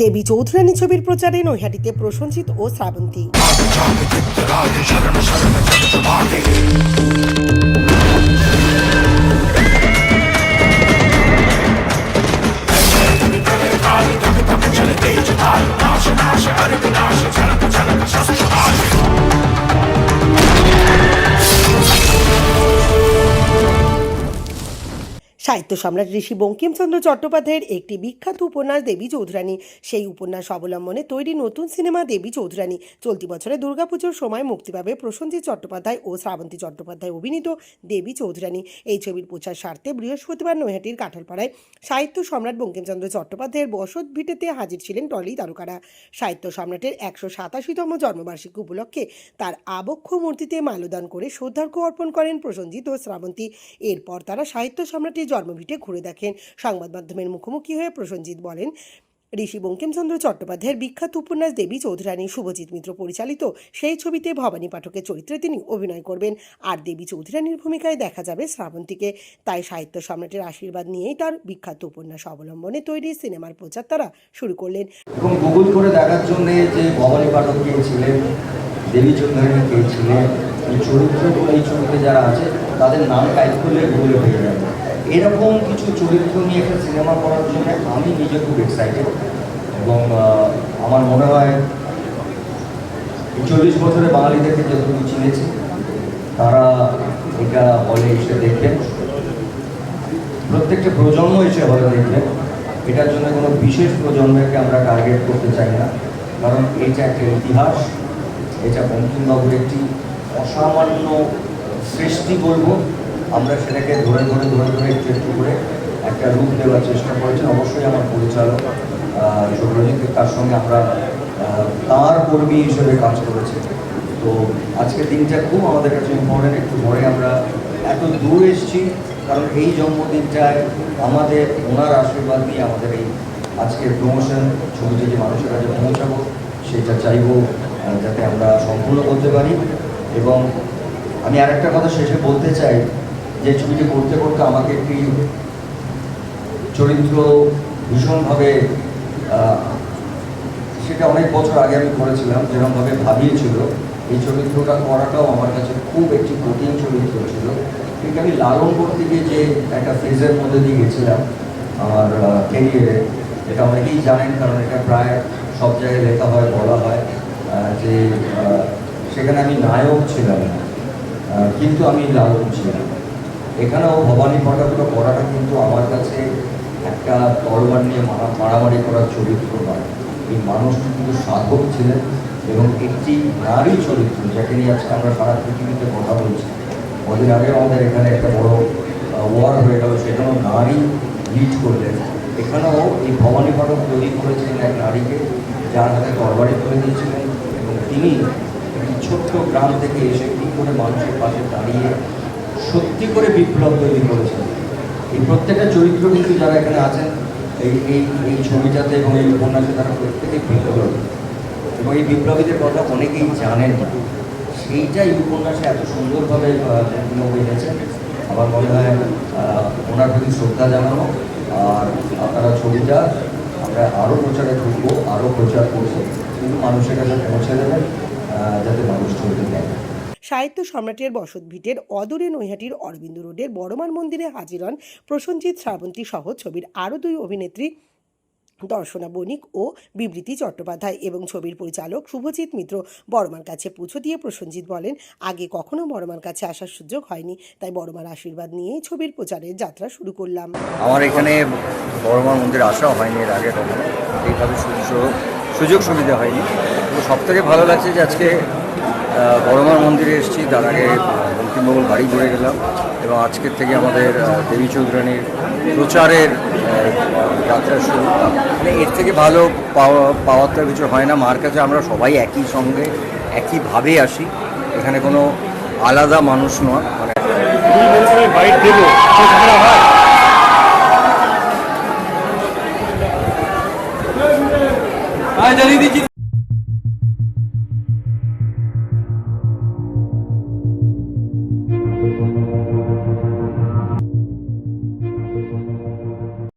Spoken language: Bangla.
দেবী চৌধুরানী ছবির প্রচারে নৈহাটিতে প্রশংসিত ও শ্রাবন্তী। সাহিত্য সম্রাট ঋষি বঙ্কিমচন্দ্র চট্টোপাধ্যায়ের একটি বিখ্যাত উপন্যাস দেবী চৌধুরানী। সেই উপন্যাস অবলম্বনে তৈরি নতুন সিনেমা দেবী চৌধুরানী। চলতি বছরে দুর্গাপুজোর সময় মুক্তি পাবে প্রসেনজিৎ চট্টোপাধ্যায় ও শ্রাবন্তী চট্টোপাধ্যায় অভিনীত দেবী চৌধুরানী। এই ছবির প্রচার স্বার্থে বৃহস্পতিবার নৈহাটির কাঁঠালপাড়ায় সাহিত্য সম্রাট বঙ্কিমচন্দ্র চট্টোপাধ্যায়ের বসত ভিটেতে হাজির ছিলেন টলি তারকারা। সাহিত্য সম্রাটের একশো সাতাশিতম জন্মবার্ষিকী উপলক্ষে তার আবক্ষ মূর্তিতে মাল্যদান করে শ্রদ্ধার্ঘ্য অর্পণ করেন প্রসেনজিৎ ও শ্রাবন্তী। এরপর তারা সাহিত্য সম্রাটের জন্মভিটে ঘুরে দেখেন। সংবাদ মাধ্যমের মুখোমুখি হয়ে প্রসেনজিৎ বলেন, ঋষি বঙ্কিমচন্দ্র চট্টোপাধ্যায়ের বিখ্যাত উপন্যাস দেবী চৌধুরানী শুভজিৎ মিত্র পরিচালিত সেই ছবিতে ভবানী পাঠকের চরিত্রে তিনি অভিনয় করবেন। আর দেবী চৌধুরানীর ভূমিকায় দেখা যাবে শ্রাবন্তীকে। তাই সাহিত্য সম্রাটের আশীর্বাদ নিয়েই তার বিখ্যাত উপন্যাস অবলম্বনে তৈরি সিনেমার প্রচার তারা শুরু করলেন। এবং গুগল করে দেখার জন্য যে ভবানী পাঠক কে ছিলেন, দেবী চৌধুরী কে ছিলেন, এই চরিত্রগুলো এই ছবিতে যারা আছে, তাদের নাম টাইপ করলে গুগলে পেয়ে যাবে। এরকম কিছু চরিত্র নিয়ে একটা সিনেমা করার জন্য আমি নিজে খুব এক্সাইটেড এবং আমার মনে হয় চল্লিশ বছরে বাঙালিদেরকে যতটুকু চিনেছি, তারা এটা হলে এসে দেখবেন প্রত্যেকটা প্রজন্ম এসে হলে দেখবেন এটার জন্য কোনো বিশেষ প্রজন্মকে আমরা টার্গেট করতে চাই না। কারণ এটা একটা ইতিহাস, এটা বঙ্কিমবাবুর একটি অসামান্য সৃষ্টি বলব। আমরা সেটাকে ধরে ধরে ধরে ধরে একটু করে একটা রূপ দেওয়ার চেষ্টা করেছি। অবশ্যই আমার পরিচালক শুভ্রজিৎ তার সঙ্গে আমরা তার কর্মী হিসেবে কাজ করেছি। তো আজকের দিনটা খুব আমাদের কাছে ইম্পর্টেন্ট একটু পরে আমরা এত দূর এসেছি, কারণ এই জন্মদিনটায় আমাদের ওনার আশীর্বাদ নিয়ে আমাদের এই আজকের প্রমোশন ছবিটি যে মানুষের কাছে পৌঁছাবো, সেটা চাইব যাতে আমরা সম্পূর্ণ করতে পারি। এবং আমি আরেকটা কথা শেষে বলতে চাই যে ছবিটি করতে করতে আমাকে একটি চরিত্র ভীষণভাবে সেটা অনেক বছর আগে আমি করেছিলাম যেরকমভাবে ভাবিয়েছিল এই চরিত্রটা করাটাও আমার কাছে খুব একটি কঠিন চরিত্র ছিল। কিন্তু আমি লালন করতে গিয়ে যে একটা ফেজের মধ্যে দিয়ে গেছিলাম আমার ক্যারিয়ারে এটা অনেকেই জানেন, কারণ এটা প্রায় সব জায়গায় লেখা হয়, বলা হয় যে সেখানে আমি নায়ক ছিলাম কিন্তু আমি লালন ছিলাম। এখানেও ভবানী পাঠাগুলো করাটা কিন্তু আমার কাছে একটা তরবার নিয়ে মারা, মারামারি করার চরিত্র নয়। এই মানুষটি কিন্তু সাধক ছিলেন এবং একটি নারী চরিত্র, যাকে নিয়ে আজকে আমরা সারা পৃথিবীতে কথা বলছি। কদিন আগে আমাদের এখানে একটা বড় ওয়ার হয়ে গেল, সেখানেও নারী লিড করলেন। এখানেও এই ভবানী পাঠক তৈরি করেছিলেন এক নারীকে, যার হাতে তরবারি তুলে দিয়েছিলেন এবং তিনি একটি ছোট্ট গ্রাম থেকে এসে কী করে মানুষের পাশে দাঁড়িয়ে সত্যি করে বিপ্লব তৈরি করেছেন এই প্রত্যেকটা চরিত্র কিন্তু যারা এখানে আছেন, এই এই এই ছবিটাতে এবং এই উপন্যাসে তারা প্রত্যেকেই বিপ্লব। এবং এই বিপ্লবীদের কথা অনেকেই জানেন না। সেইটাই উপন্যাসে এত সুন্দরভাবে পূর্ণ হয়ে গেছে আমার মনে হয় ওনার প্রতি শ্রদ্ধা জানানো আর আপনারা ছবিটা আমরা আরও প্রচারে ঢুকবো আরও প্রচার করব। কিন্তু মানুষের কাছে পৌঁছে দেবেন যাতে মানুষ ছবিটা দেখে। সাহিত্য সম্রাটের বসত ভিটের অদূরে নৈহাটির অরবিন্দ রোডের বড়মান মন্দিরে হাজির হন প্রসেনজিৎ শ্রাবন্তী সহ ছবির আরও দুই অভিনেত্রী দর্শনা বণিক ও বিবৃতি চট্টোপাধ্যায় এবং ছবির পরিচালক শুভজিৎ মিত্র বড়মার কাছে পুজো দিয়ে প্রসেনজিৎ বলেন, আগে কখনো বড়মার কাছে আসার সুযোগ হয়নি, তাই বড়মার আশীর্বাদ নিয়েই ছবির প্রচারের যাত্রা শুরু করলাম। আমার এখানে বড়মার মন্দির আসাও হয়নি এর আগে এইভাবে সুযোগ সুযোগ সুবিধা হয়নি। সব থেকে ভালো লাগছে যে আজকে বড়মার মন্দিরে এসেছি, তার আগে বাড়ি ঘুরে গেলাম এবং আজকের থেকে আমাদের দেবী চৌধুরানীর প্রচারের যাত্রা শুরু। মানে এর থেকে ভালো পাওয়া, পাওয়ার তো কিছু হয় না। মার কাছে আমরা সবাই একই সঙ্গে, একইভাবে আসি। এখানে কোনো আলাদা মানুষ নয়। মানে